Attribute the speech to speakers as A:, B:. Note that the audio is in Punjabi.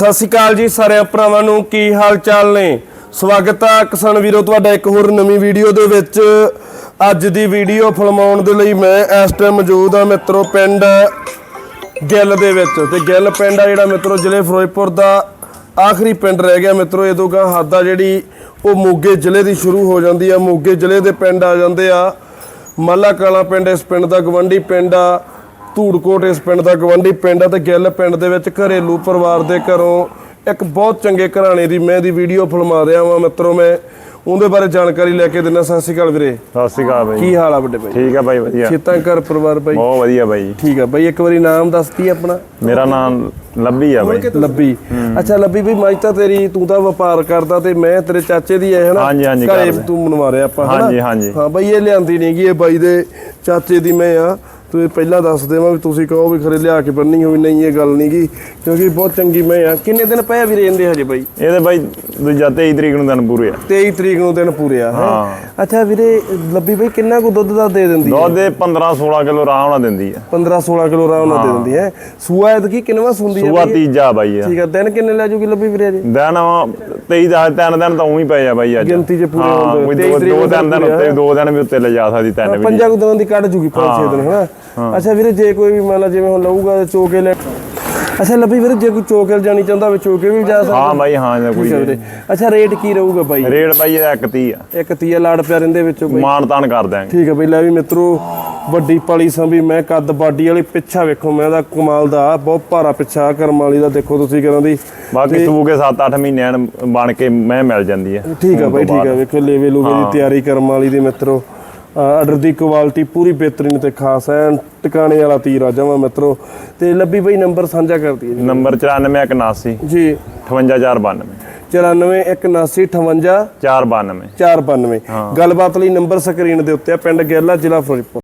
A: ਸਤਿ ਸ਼੍ਰੀ ਅਕਾਲ ਜੀ ਸਾਰਿਆਂ ਭਰਾਵਾਂ ਨੂੰ, ਕੀ ਹਾਲ ਚਾਲ ਨੇ? ਸਵਾਗਤ ਆ ਕਿਸਾਨ ਵੀਰੋ, ਤੁਹਾਡਾ ਇੱਕ ਹੋਰ ਨਵੀਂ ਵੀਡੀਓ ਦੇ ਵਿੱਚ। ਅੱਜ ਦੀ ਵੀਡੀਓ ਫਿਲਮਾਉਣ ਦੇ ਲਈ ਮੈਂ ਇਸ ਟਾਈਮ ਮੌਜੂਦ ਹਾਂ ਮਿੱਤਰੋ ਪਿੰਡ ਗਿੱਲ ਦੇ ਵਿੱਚ। ਤੇ ਗਿੱਲ ਪਿੰਡ ਆ ਜਿਹੜਾ ਮਿੱਤਰੋ, ਜ਼ਿਲ੍ਹੇ ਫਿਰੋਜ਼ਪੁਰ ਦਾ ਆਖਰੀ ਪਿੰਡ ਰਹਿ ਗਿਆ ਮਿੱਤਰੋ। ਇਹ ਤੋਂ ਗਾਂ ਹੱਦ ਆ ਜਿਹੜੀ ਉਹ ਮੋਗੇ ਜ਼ਿਲ੍ਹੇ ਦੀ ਸ਼ੁਰੂ ਹੋ ਜਾਂਦੀ ਆ। ਮੋਗੇ ਜ਼ਿਲ੍ਹੇ ਦੇ ਪਿੰਡ ਆ ਜਾਂਦੇ ਆ। ਮਾਲਾ ਕਾਲਾ ਪਿੰਡ, ਇਸ ਪਿੰਡ ਦਾ ਗਵੰਡੀ ਪਿੰਡ ਆ। ਧੂੜਕੋਟ ਇਸ ਪਿੰਡ ਦਾ ਗਵੰਡੀ ਪਿੰਡ ਆ ਤੇ ਗਿੱਲ ਪਿੰਡ ਦੇ ਵਿੱਚ ਘਰੇਲੂ ਪਰਿਵਾਰ ਦੇ ਘਰੋਂ ਇੱਕ ਬਹੁਤ ਚੰਗੇ ਘਰਾਣੇ ਦੀ ਮੈਂ ਦੀ ਵੀਡੀਓ ਫਿਲਮਾ ਰਿਹਾ ਵਾਂ ਮਿੱਤਰੋ ਮੈਂ। ਉਹਦੇ ਬਾਰੇ ਜਾਣਕਾਰੀ ਲੈ ਕੇ ਦਿੰਦਾ। ਸਤਿ ਸ਼੍ਰੀ ਅਕਾਲ ਵੀਰੇ।
B: ਸਤਿ ਸ਼੍ਰੀ ਅਕਾਲ ਬਾਈ।
A: ਕੀ ਹਾਲ ਆ ਵੱਡੇ ਭਾਈ
B: ਠੀਕ ਆ ਬਾਈ ਵਧੀਆ।
A: ਖੇਤਾਂ ਘਰ ਪਰਿਵਾਰ ਬਾਈ।
B: ਬਹੁਤ ਵਧੀਆ ਬਾਈ।
A: ਠੀਕ ਆ ਬਾਈ ਇੱਕ ਵਾਰੀ ਨਾਮ ਦੱਸਤੀ ਆਪਣਾ?
B: ਮੇਰਾ ਨਾਮ ਲੱਭੀ ਆ ਬਾਈ।
A: ਲੱਭੀ। ਅੱਛਾ ਲੱਭੀ ਵੀ ਮੈਂ ਤਾਂ ਤੇਰੀ ਤੂੰ ਤਾਂ ਵਪਾਰ ਕਰਦਾ ਤੇ ਮੈਂ ਤੇਰੇ ਚਾਚੇ ਦੀ ਹੈ ਹਨਾ?
B: ਹਾਂਜੀ, ਹਾਂਜੀ,
A: ਘਰੇ। ਤੂੰ ਮਨਵਾ ਰਿਹਾ ਆਪਾਂ ਹਨਾ?
B: ਹਾਂਜੀ, ਹਾਂਜੀ।
A: ਹਾਂ ਬਾਈ ਇਹ ਲਿਆਂਦੀ ਨਹੀਂਗੀ ਇਹ ਬਾਈ ਦੇ ਚਾਚੇ ਦੀ ਮੈਂ ਆ। ਤੂੰ ਪਹਿਲਾਂ ਦੱਸ ਦੇਵਾਂ ਵੀ ਤੁਸੀਂ ਕਹੋ ਵੀ ਖਰੇ ਲਿਆ ਕੇ ਬੰਨੀ ਹੋਈ ਨਹੀਂ ਇਹ ਗੱਲ ਨਹੀਂਗੀ ਕਿਉਂਕਿ ਬਹੁਤ ਚੰਗੀ ਮੈਂ ਆ। ਕਿੰਨੇ ਦਿਨ ਪਏ ਵੀਰੇ ਇਹਦੇ ਹਜੇ ਬਾਈ?
B: ਇਹਦੇ ਬਾਈ ਦੂਜਾ 23 ਤਰੀਕ ਨੂੰ ਦਿਨ ਪੂਰੇ ਆ।
A: 23 ਤਰੀਕ ਨੂੰ ਦਿਨ ਪੂਰੇ ਆ ਹੈਂ? ਅੱਛਾ ਵੀਰੇ ਲੱਭੀ ਬਾਈ ਕਿੰਨਾ ਕੁ ਦੁੱਧ ਦਾ ਦੇ ਦਿੰਦੀ ਹੈ?
B: ਦੁੱਧ ਦੇ 15 16 ਕਿਲੋ ਆਰਾਮ ਨਾਲ ਦਿੰਦੀ ਆ।
A: 15 16 ਕਿਲੋ ਆਰਾਮ ਨਾਲ ਦੇ ਦਿੰਦੀ ਹੈ। ਸੂਆ ਇਹਦ ਕਿੰਨਵਾ ਸੁੰਦੀ ਹੈ
B: ਸੂਆ? ਤੀਜਾ ਬਾਈ ਆ।
A: ਠੀਕ ਆ ਦਿਨ ਕਿੰਨੇ ਲੈ ਜੂਗੀ ਲੱਭੀ ਵੀਰੇ ਜੀ
B: ਦਿਨ 23 ਦਾ ਤਿੰਨ ਦਿਨ ਤਾਂ ਉਹੀ ਪਏ ਆ ਬਾਈ ਅੱਜ।
A: ਗਿਣਤੀ 'ਚ ਪੂਰੇ
B: ਹਾਂ,
A: ਹੁੰਦੇ।
B: ਕੋਈ
A: 23
B: ਦੋ ਦੋ ਦਿਨ ਦਿਨ ਉੱਤੇ ਦੋ ਦਿਨ ਵੀ ਉੱਤੇ ਲੈ ਜਾ ਸਕਦੀ ਤਿੰਨ ਵੀ
A: ਪੰਜਾਂ ਕੁ ਦਿਨਾਂ ਦੀ ਕੱਢ ਜੂਗੀ ਪੰਜ ਛੇ ਦਿਨ ਹਨਾ? ਅੱਛਾ ਵੀਰੇ ਜੇ ਕੋਈ ਵੀ ਮੰਨ ਲਾ ਜਿਵੇਂ ਹੁਣ ਲਊਗਾ ਚੋਕੇ ਲੈ ਅੱਛਾ ਲੱਭੀ ਵੀਰੇ ਜੇ ਕੋਈ ਚੋਕੇ ਜਾਣੀ ਚਾਹੁੰਦਾ ਹੋਵੇ ਚੋਕੇ ਵੀ ਜਾ ਸਕਦਾ।
B: ਹਾਂ ਬਾਈ ਹਾਂ ਜਾਂ ਕੋਈ
A: ਅੱਛਾ ਰੇਟ ਕੀ ਰਹੂਗਾ ਬਾਈ?
B: ਰੇਟ ਬਾਈ ਇਹਦਾ ਇੱਕ 30 ਆ।
A: ਇੱਕ ਤੀਆ ਲਾੜ ਪਿਆਰ ਇਹਦੇ ਵਿੱਚੋਂ
B: ਮਾਨ ਤਾਨ ਕਰ ਦਾਂਗੇ
A: ਠੀਕ ਹੈ ਬਈ ਲੈ ਵੀ ਮਿੱਤਰੋ ਵੱਡੀ ਪਾਲੀ ਸੰਭੀ ਮੈਂ ਕੱਦ ਬਾਡੀ ਵਾਲੀ ਪਿੱਛਾ ਵੇਖੋ ਮੈਂ ਦਾ ਕਮਾਲ ਦਾ ਬਹੁਤ ਭਾਰਾ ਪਿੱਛਾ ਕਰਮ ਵਾਲੀ ਦਾ ਦੇਖੋ ਤੁਸੀਂ ਕਰਾਂ ਦੀ।
B: ਬਾਕੀ ਸੂ ਕੇ 7-8 ਮਹੀਨਿਆਂ ਬਣ ਕੇ ਮੈਂ ਮਿਲ ਜਾਂਦੀ ਆ।
A: ਠੀਕ ਆ ਬਾਈ ਠੀਕ ਆ। ਵੇਖੋ ਲੇਵੇ ਲੂਵੇ ਦੀ ਤਿਆਰੀ ਕਰਮ ਵਾਲੀ ਦੀ ਮਿੱਤਰੋ। ਆਰਡਰ ਦੀ ਕੁਆਲਿਟੀ ਪੂਰੀ ਬਿਹਤਰੀਨ ਤੇ ਖਾਸ ਹੈ ਟਿਕਾਣੇ ਵਾਲਾ ਤੀਰ ਆ ਜਾਵਾਂ ਮਿੱਤਰੋ। ਤੇ ਲੱਭੀ ਬਈ ਨੰਬਰ ਸਾਂਝਾ ਕਰਦੀ ਹੈ
B: ਨੰਬਰ 94189
A: ਜੀ।
B: 58492
A: 94 179 58
B: 492
A: 492 ਗੱਲਬਾਤ ਲਈ ਨੰਬਰ ਸਕਰੀਨ ਦੇ ਉੱਤੇ ਆ ਪਿੰਡ ਗੇਲਾ ਜ਼ਿਲ੍ਹਾ ਫਿਰੋਜ਼ਪੁਰ